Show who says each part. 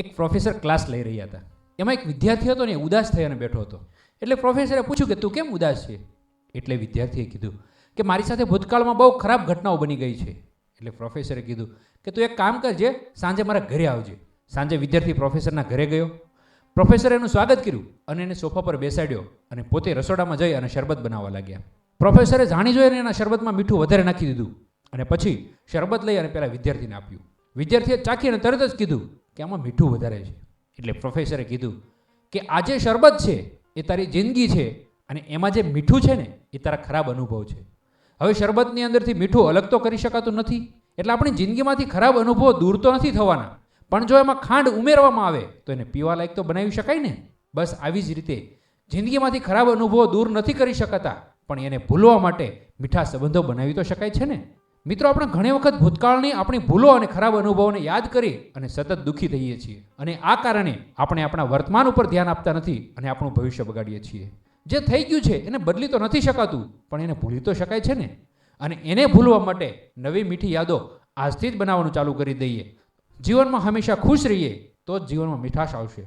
Speaker 1: એક professor class લઈ રહ્યા હતા. એમાં એક વિદ્યાર્થી હતો ને ઉદાસ થઈને બેઠો હતો. એટલે પ્રોફેસરે પૂછ્યું કે, તું કેમ ઉદાસ છે? એટલે વિદ્યાર્થીએ કીધું કે, મારી સાથે ભૂતકાળમાં બહુ ખરાબ ઘટનાઓ બની ગઈ છે. એટલે પ્રોફેસરે કીધું કે, તું એક કામ કરજે, સાંજે મારા ઘરે આવજે. સાંજે વિદ્યાર્થી પ્રોફેસરના ઘરે ગયો. પ્રોફેસરે એનું સ્વાગત કર્યું અને એને સોફા પર બેસાડ્યો અને પોતે રસોડામાં જઈ અને શરબત બનાવવા લાગ્યા. પ્રોફેસરે જાણી જોઈને એના શરબતમાં મીઠું વધારે નાખી દીધું અને પછી શરબત લઈ અને પેલા વિદ્યાર્થીને આપ્યું. વિદ્યાર્થીએ ચાખીને તરત જ કીધું કે આમાં મીઠું વધારે છે. એટલે પ્રોફેસરે કીધું કે આ જે શરબત છે, એ તારી જિંદગી છે અને એમાં જે મીઠું છે ને, એ તારા ખરાબ અનુભવ છે. હવે શરબતની અંદરથી મીઠું અલગ તો કરી શકાતું નથી, એટલે આપણી જિંદગીમાંથી ખરાબ અનુભવો દૂર તો નથી થવાના. પણ જો એમાં ખાંડ ઉમેરવામાં આવે, તો એને પીવા લાયક તો બનાવી શકાય ને. બસ આવી જ રીતે. જિંદગીમાંથી ખરાબ અનુભવો દૂર નથી કરી શકાતા, પણ એને ભૂલવા માટે મીઠા સંબંધો બનાવી તો શકાય છે ને. મિત્રો, આપણે ઘણી વખત ભૂતકાળની આપણી ભૂલો અને ખરાબ અનુભવોને યાદ કરી અને સતત દુઃખી થઈએ છીએ. અને આ કારણે આપણે આપણા વર્તમાન ઉપર ધ્યાન આપતા નથી અને આપણું ભવિષ્ય બગાડીએ છીએ. જે થઈ ગયું છે, એને બદલી તો નથી શકાતું, પણ એને ભૂલી તો શકાય છે ને? અને એને ભૂલવા માટે નવી મીઠી યાદો આજથી જ બનાવવાનું ચાલુ કરી દઈએ. જીવનમાં હંમેશા ખુશ રહીએ, તો જ જીવનમાં મીઠાશ આવશે.